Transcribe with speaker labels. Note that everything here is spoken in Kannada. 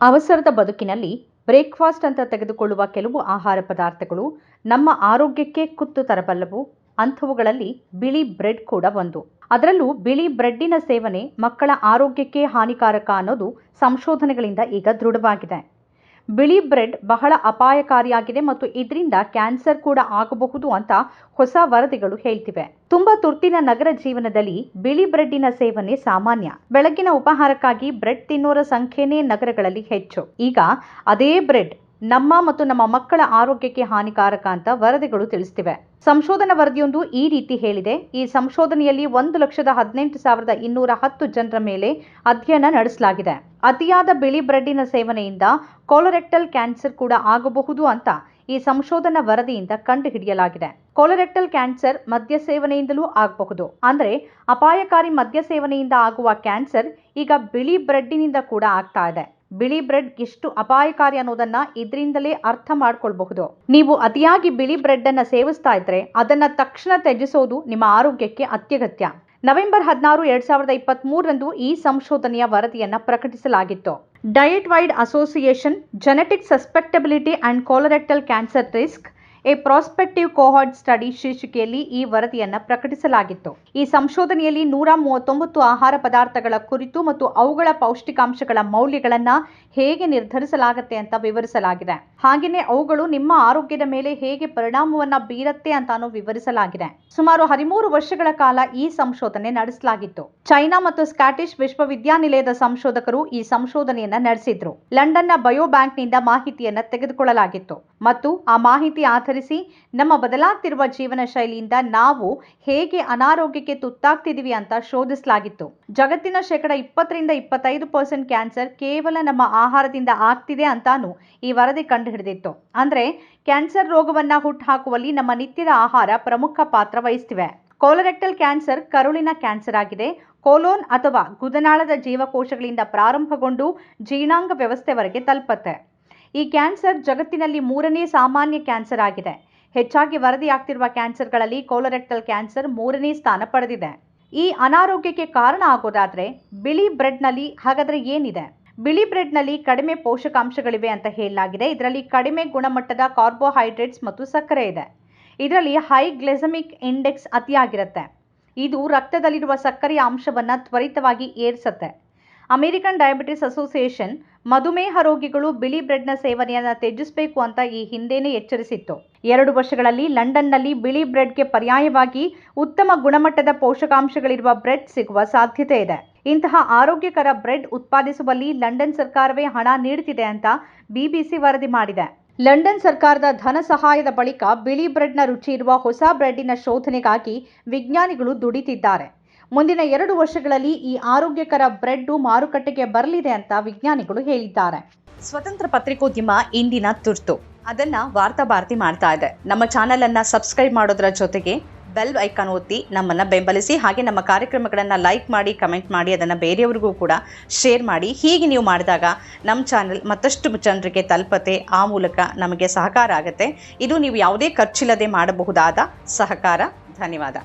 Speaker 1: ಅವಸರದ ಬದುಕಿನಲ್ಲಿ ಬ್ರೇಕ್ಫಾಸ್ಟ್ ಅಂತ ತೆಗೆದುಕೊಳ್ಳುವ ಕೆಲವು ಆಹಾರ ಪದಾರ್ಥಗಳು ನಮ್ಮ ಆರೋಗ್ಯಕ್ಕೆ ಕುತ್ತು ತರಬಲ್ಲವು. ಅಂಥವುಗಳಲ್ಲಿ ಬಿಳಿ ಬ್ರೆಡ್ ಕೂಡ ಒಂದು. ಅದರಲ್ಲೂ ಬಿಳಿ ಬ್ರೆಡ್ಡಿನ ಸೇವನೆ ಮಕ್ಕಳ ಆರೋಗ್ಯಕ್ಕೆ ಹಾನಿಕಾರಕ ಅನ್ನೋದು ಸಂಶೋಧನೆಗಳಿಂದ ಈಗ ದೃಢವಾಗಿದೆ. ಬಿಳಿ ಬ್ರೆಡ್ ಬಹಳ ಅಪಾಯಕಾರಿಯಾಗಿದೆ ಮತ್ತು ಇದರಿಂದ ಕ್ಯಾನ್ಸರ್ ಕೂಡ ಆಗಬಹುದು ಅಂತ ಹೊಸ ವರದಿಗಳು ಹೇಳ್ತಿವೆ. ತುಂಬಾ ತುರ್ತಿನ ನಗರ ಜೀವನದಲ್ಲಿ ಬಿಳಿ ಬ್ರೆಡ್ಡಿನ ಸೇವನೆ ಸಾಮಾನ್ಯ. ಬೆಳಗಿನ ಉಪಹಾರಕ್ಕಾಗಿ ಬ್ರೆಡ್ ತಿನ್ನೋರ ಸಂಖ್ಯೆನೇ ನಗರಗಳಲ್ಲಿ ಹೆಚ್ಚು. ಈಗ ಅದೇ ಬ್ರೆಡ್ ನಮ್ಮ ಮತ್ತು ನಮ್ಮ ಮಕ್ಕಳ ಆರೋಗ್ಯಕ್ಕೆ ಹಾನಿಕಾರಕ ಅಂತ ವರದಿಗಳು ತಿಳಿಸ್ತಿವೆ. ಸಂಶೋಧನಾ ವರದಿಯೊಂದು ಈ ರೀತಿ ಹೇಳಿದೆ. ಈ ಸಂಶೋಧನೆಯಲ್ಲಿ ಒಂದು ಲಕ್ಷದ ಹದಿನೆಂಟು ಸಾವಿರದ ಇನ್ನೂರ ಹತ್ತು ಜನರ ಮೇಲೆ ಅಧ್ಯಯನ ನಡೆಸಲಾಗಿದೆ. ಅತಿಯಾದ ಬಿಳಿ ಬ್ರೆಡ್ಡಿನ ಸೇವನೆಯಿಂದ ಕೋಲೊರೆಕ್ಟಲ್ ಕ್ಯಾನ್ಸರ್ ಕೂಡ ಆಗಬಹುದು ಅಂತ ಈ ಸಂಶೋಧನಾ ವರದಿಯಿಂದ ಕಂಡುಹಿಡಿಯಲಾಗಿದೆ. ಕೋಲೊರೆಕ್ಟಲ್ ಕ್ಯಾನ್ಸರ್ ಮದ್ಯ ಸೇವನೆಯಿಂದಲೂ ಆಗಬಹುದು. ಅಂದ್ರೆ ಅಪಾಯಕಾರಿ ಮದ್ಯ ಸೇವನೆಯಿಂದ ಆಗುವ ಕ್ಯಾನ್ಸರ್ ಈಗ ಬಿಳಿ ಬ್ರೆಡ್ಡಿನಿಂದ ಕೂಡ ಆಗ್ತಾ ಇದೆ. ಬಿಳಿ ಬ್ರೆಡ್ ಎಷ್ಟು ಅಪಾಯಕಾರಿ ಅನ್ನೋದನ್ನ ಇದರಿಂದಲೇ ಅರ್ಥ ಮಾಡ್ಕೊಳ್ಬಹುದು. ನೀವು ಅತಿಯಾಗಿ ಬಿಳಿ ಬ್ರೆಡ್ ಅನ್ನ ಸೇವಿಸ್ತಾ ಇದ್ರೆ ಅದನ್ನ ತಕ್ಷಣ ತ್ಯಜಿಸೋದು ನಿಮ್ಮ ಆರೋಗ್ಯಕ್ಕೆ ಅತ್ಯಗತ್ಯ. ನವೆಂಬರ್ ಹದಿನಾರು ಎರಡ್ ಸಾವಿರದ ಇಪ್ಪತ್ತ್ ಮೂರರಂದು ಈ ಸಂಶೋಧನೆಯ ವರದಿಯನ್ನ ಪ್ರಕಟಿಸಲಾಗಿತ್ತು. Diet wide association, genetic susceptibility and colorectal cancer risk a prospective cohort study ಶೀರ್ಷಿಕೆಯಲ್ಲಿ ಈ ವರದಿಯನ್ನು ಪ್ರಕಟಿಸಲಾಗಿತ್ತು. ಈ ಸಂಶೋಧನೆಯಲ್ಲಿ ನೂರ ಮೂವತ್ತೊಂಬತ್ತು ಆಹಾರ ಪದಾರ್ಥಗಳ ಕುರಿತು ಮತ್ತು ಅವುಗಳ ಪೌಷ್ಟಿಕಾಂಶಗಳ ಮೌಲ್ಯಗಳನ್ನ ಹೇಗೆ ನಿರ್ಧರಿಸಲಾಗುತ್ತೆ ಅಂತ ವಿವರಿಸಲಾಗಿದೆ. ಹಾಗೆಯೇ ಅವುಗಳು ನಿಮ್ಮ ಆರೋಗ್ಯದ ಮೇಲೆ ಹೇಗೆ ಪರಿಣಾಮವನ್ನ ಬೀರತ್ತೆ ಅಂತಾನು ವಿವರಿಸಲಾಗಿದೆ. ಸುಮಾರು ಹದಿಮೂರು ವರ್ಷಗಳ ಕಾಲ ಈ ಸಂಶೋಧನೆ ನಡೆಸಲಾಗಿತ್ತು. ಚೈನಾ ಮತ್ತು ಸ್ಕಾಟಿಷ್ ವಿಶ್ವವಿದ್ಯಾನಿಲಯದ ಸಂಶೋಧಕರು ಈ ಸಂಶೋಧನೆಯನ್ನ ನಡೆಸಿದ್ರು. ಲಂಡನ್ನ ಬಯೋ ಬ್ಯಾಂಕ್ನಿಂದ ಮಾಹಿತಿಯನ್ನ ತೆಗೆದುಕೊಳ್ಳಲಾಗಿತ್ತು. ಮತ್ತು ಆ ಮಾಹಿತಿ ಆಧರಿಸಿ ನಮ್ಮ ಬದಲಾಗ್ತಿರುವ ಜೀವನ ಶೈಲಿಯಿಂದ ನಾವು ಹೇಗೆ ಅನಾರೋಗ್ಯಕ್ಕೆ ತುತ್ತಾಗ್ತಿದೀವಿ ಅಂತ ಶೋಧಿಸಲಾಗಿತ್ತು. ಜಗತ್ತಿನ ಶೇಕಡ ಇಪ್ಪತ್ತರಿಂದ ಇಪ್ಪತ್ತೈದು ಪರ್ಸೆಂಟ್ ಕ್ಯಾನ್ಸರ್ ಕೇವಲ ನಮ್ಮ ಆಹಾರದಿಂದ ಆಗ್ತಿದೆ ಅಂತಾನು ಈ ವರದಿ ಕಂಡುಹಿಡಿದಿತ್ತು. ಅಂದ್ರೆ ಕ್ಯಾನ್ಸರ್ ರೋಗವನ್ನ ಹುಟ್ಟುಹಾಕುವಲ್ಲಿ ನಮ್ಮ ನಿತ್ಯದ ಆಹಾರ ಪ್ರಮುಖ ಪಾತ್ರ ವಹಿಸ್ತಿವೆ. ಕೋಲರೆಕ್ಟಲ್ ಕ್ಯಾನ್ಸರ್ ಕರುಳಿನ ಕ್ಯಾನ್ಸರ್ ಆಗಿದೆ. ಕೋಲೋನ್ ಅಥವಾ ಗುದನಾಳದ ಜೀವಕೋಶಗಳಿಂದ ಪ್ರಾರಂಭಗೊಂಡು ಜೀರ್ಣಾಂಗ ವ್ಯವಸ್ಥೆವರೆಗೆ ತಲುಪತ್ತೆ. ಈ ಕ್ಯಾನ್ಸರ್ ಜಗತ್ತಿನಲ್ಲಿ ಮೂರನೇ ಸಾಮಾನ್ಯ ಕ್ಯಾನ್ಸರ್ ಆಗಿದೆ. ಹೆಚ್ಚಾಗಿ ವರದಿಯಾಗ್ತಿರುವ ಕ್ಯಾನ್ಸರ್ಗಳಲ್ಲಿ ಕೋಲರೆಕ್ಟಲ್ ಕ್ಯಾನ್ಸರ್ ಮೂರನೇ ಸ್ಥಾನ ಪಡೆದಿದೆ. ಈ ಅನಾರೋಗ್ಯಕ್ಕೆ ಕಾರಣ ಆಗೋದಾದರೆ ಬಿಳಿ ಬ್ರೆಡ್ನಲ್ಲಿ ಹಾಗಾದ್ರೆ ಏನಿದೆ? ಬಿಳಿ ಬ್ರೆಡ್ನಲ್ಲಿ ಕಡಿಮೆ ಪೋಷಕಾಂಶಗಳಿವೆ ಅಂತ ಹೇಳಲಾಗಿದೆ. ಇದರಲ್ಲಿ ಕಡಿಮೆ ಗುಣಮಟ್ಟದ ಕಾರ್ಬೋಹೈಡ್ರೇಟ್ಸ್ ಮತ್ತು ಸಕ್ಕರೆ ಇದೆ. ಇದರಲ್ಲಿ ಹೈ ಗ್ಲೆಸಮಿಕ್ ಇಂಡೆಕ್ಸ್ ಅತಿಯಾಗಿರುತ್ತೆ. ಇದು ರಕ್ತದಲ್ಲಿರುವ ಸಕ್ಕರೆಯ ಅಂಶವನ್ನು ತ್ವರಿತವಾಗಿ ಏರಿಸುತ್ತೆ. ಅಮೆರಿಕನ್ ಡಯಾಬಿಟಿಸ್ ಅಸೋಸಿಯೇಷನ್ ಮಧುಮೇಹ ರೋಗಿಗಳು ಬಿಳಿ ಬ್ರೆಡ್ನ ಸೇವನೆಯನ್ನು ತ್ಯಜಿಸಬೇಕು ಅಂತ ಈ ಹಿಂದೆನೇ ಎಚ್ಚರಿಸಿತ್ತು. ಎರಡು ವರ್ಷಗಳಲ್ಲಿ ಲಂಡನ್ನಲ್ಲಿ ಬಿಳಿ ಬ್ರೆಡ್ಗೆ ಪರ್ಯಾಯವಾಗಿ ಉತ್ತಮ ಗುಣಮಟ್ಟದ ಪೋಷಕಾಂಶಗಳಿರುವ ಬ್ರೆಡ್ ಸಿಗುವ ಸಾಧ್ಯತೆ ಇದೆ. ಇಂತಹ ಆರೋಗ್ಯಕರ ಬ್ರೆಡ್ ಉತ್ಪಾದಿಸುವಲ್ಲಿ ಲಂಡನ್ ಸರ್ಕಾರವೇ ಹಣ ನೀಡುತ್ತಿದೆ ಅಂತ ಬಿಬಿಸಿ ವರದಿ ಮಾಡಿದೆ. ಲಂಡನ್ ಸರ್ಕಾರದ ಧನ ಸಹಾಯದ ಬಳಿಕ ಬಿಳಿ ಬ್ರೆಡ್ನ ರುಚಿ ಇರುವ ಹೊಸ ಬ್ರೆಡ್ಡಿನ ಶೋಧನೆಗಾಗಿ ವಿಜ್ಞಾನಿಗಳು ದುಡಿತಿದ್ದಾರೆ. ಮುಂದಿನ ಎರಡು ವರ್ಷಗಳಲ್ಲಿ ಈ ಆರೋಗ್ಯಕರ ಬ್ರೆಡ್ ಮಾರುಕಟ್ಟೆಗೆ ಬರಲಿದೆ ಅಂತ ವಿಜ್ಞಾನಿಗಳು ಹೇಳಿದ್ದಾರೆ. ಸ್ವತಂತ್ರ ಪತ್ರಿಕೋದ್ಯಮ ಇಂದಿನ ತುರ್ತು. ಅದನ್ನ ವಾರ್ತಾ ಭಾರತಿ ಮಾಡ್ತಾ ಇದೆ. ನಮ್ಮ ಚಾನೆಲ್ ಅನ್ನ ಸಬ್ಸ್ಕ್ರೈಬ್ ಮಾಡೋದ್ರ ಜೊತೆಗೆ ಬೆಲ್ ಐಕಾನ್ ಒತ್ತಿ ನಮ್ಮನ್ನ ಬೆಂಬಲಿಸಿ ಹಾಗೆ ನಮ್ಮ ಕಾರ್ಯಕ್ರಮಗಳನ್ನು ಲೈಕ್ ಮಾಡಿ ಕಮೆಂಟ್ ಮಾಡಿ, ಅದನ್ನು ಬೇರೆಯವ್ರಿಗೂ ಕೂಡ ಶೇರ್ ಮಾಡಿ. ಹೀಗೆ ನೀವು ಮಾಡಿದಾಗ ನಮ್ಮ ಚಾನೆಲ್ ಮತ್ತಷ್ಟು ಜನರಿಗೆ ತಲುಪತೆ ಆ ಮೂಲಕ ನಮಗೆ ಸಹಕಾರ ಆಗುತ್ತೆ. ಇದು ನೀವು ಯಾವುದೇ ಖರ್ಚಿಲ್ಲದೆ ಮಾಡಬಹುದಾದ ಸಹಕಾರ. ಧನ್ಯವಾದ.